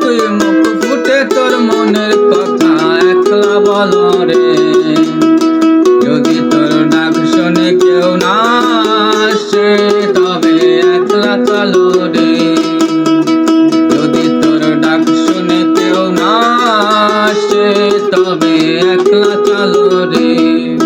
তুই মুখ ফুটে তোর মনের কথা একলা বল রে। আসে তবে একলা চালো রে।